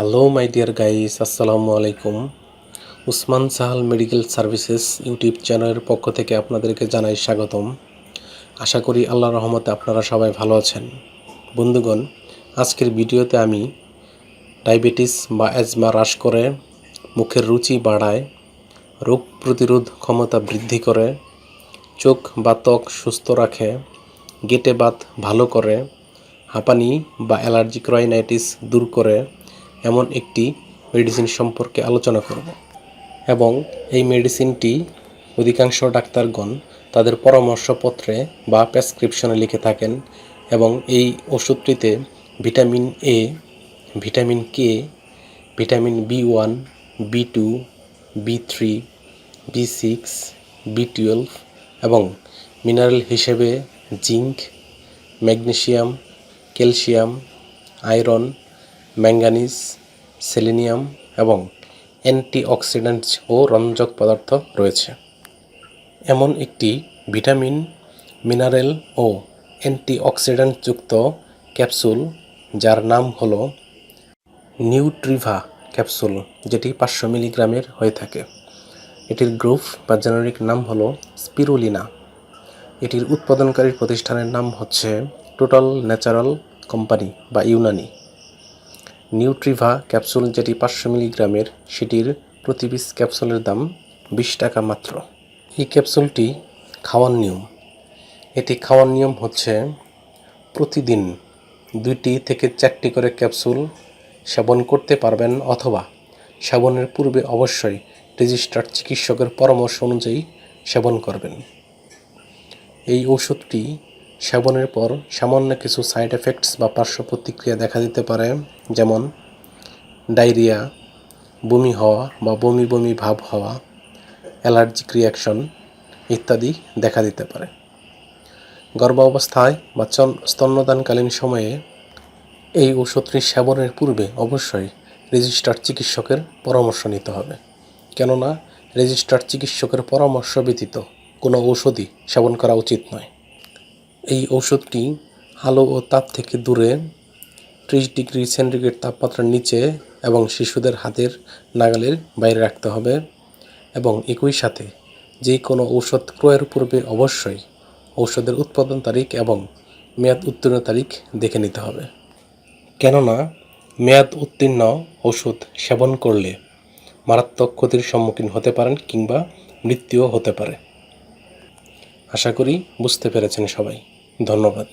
Hello my dear guys আসসালামু আলাইকুম Usman Sahal medical services YouTube চ্যানেলের পক্ষ থেকে আপনাদেরকে জানাই স্বাগতম। আশা করি আল্লাহ রহমতে আপনারা সবাই ভালো আছেন। বন্ধুগণ, আজকের ভিডিওতে আমি ডায়াবেটিস বা অ্যাজমা হ্রাস করে, মুখের রুচি বাড়ায়, রোগ প্রতিরোধ ক্ষমতা বৃদ্ধি করে, চোখ বা ত্বক সুস্থ রাখে, গেটে বাত ভালো করে, হাঁপানি বা অ্যালার্জিক রাইনাইটিস দূর করে এমন একটি মেডিসিন সম্পর্কে আলোচনা করব। এবং এই মেডিসিনটি অধিকাংশ ডাক্তারগণ তাদের পরামর্শপত্রে বা প্রেসক্রিপশনে লিখে থাকেন এবং এই ওষুধটিতে vitamin A vitamin K vitamin B one B two B three B six B twelve এবং মিনারেল হিসেবে zinc magnesium calcium iron manganese selenium এবং অ্যান্টিঅক্সিডেন্ট ও রঞ্জক পদার্থ রয়েছে। এমন একটি ভিটামিন, মিনারেল ও অ্যান্টিঅক্সিডেন্টযুক্ত ক্যাপসুল, যার নাম হল নিউট্রিভা ক্যাপসুল, যেটি পাঁচশো মিলিগ্রামের হয়ে থাকে। এটির গ্রুপ বা জেনারিক নাম হলো স্পিরুলিনা। এটির উৎপাদনকারী প্রতিষ্ঠানের নাম হচ্ছে টোটাল ন্যাচারাল কোম্পানি বা ইউনানি। নিউট্রিভা ক্যাপসুল যেটি পাঁচশো মিলিগ্রামের, সেটির প্রতি পিস ক্যাপসুলের দাম বিশ টাকা মাত্র। এই ক্যাপসুলটি খাওয়ার নিয়ম। এটি খাওয়ার নিয়ম হচ্ছে প্রতিদিন দুইটি থেকে চারটি করে ক্যাপসুল সেবন করতে পারবেন অথবা সেবনের পূর্বে অবশ্যই রেজিস্টার্ড চিকিৎসকের পরামর্শ অনুযায়ী সেবন করবেন। এই ওষুধটি সেবনের পর সামান্য কিছু সাইড এফেক্টস বা পার্শ্ব প্রতিক্রিয়া দেখা দিতে পারে, যেমন ডায়রিয়া, বমি হওয়া বা বমি বমি ভাব হওয়া অ্যালার্জিক রিয়াকশন ইত্যাদি দেখা দিতে পারে। গর্ভাবস্থায় বা স্তন্যদানকালীন সময়ে এই ওষুধটি সেবনের পূর্বে অবশ্যই রেজিস্টার্ড চিকিৎসকের পরামর্শ নিতে হবে। কেননা রেজিস্টার্ড চিকিৎসকের পরামর্শ ব্যতীত কোনো ঔষধই সেবন করা উচিত নয়। এই ঔষধটি আলো ও তাপ থেকে দূরে, ত্রিশ ডিগ্রি সেন্টিগ্রেড তাপমাত্রার নিচে এবং শিশুদের হাতের নাগালের বাইরে রাখতে হবে এবং একই সাথে যে কোনো ঔষধ ক্রয়ের পূর্বে অবশ্যই ঔষধের উৎপাদন তারিখ এবং মেয়াদ উত্তীর্ণ তারিখ দেখে নিতে হবে। কেননা মেয়াদ উত্তীর্ণ ওষুধ সেবন করলে মারাত্মক ক্ষতির সম্মুখীন হতে পারেন কিংবা মৃত্যুও হতে পারে। আশা করি বুঝতে পেরেছেন সবাই। ধন্যবাদ।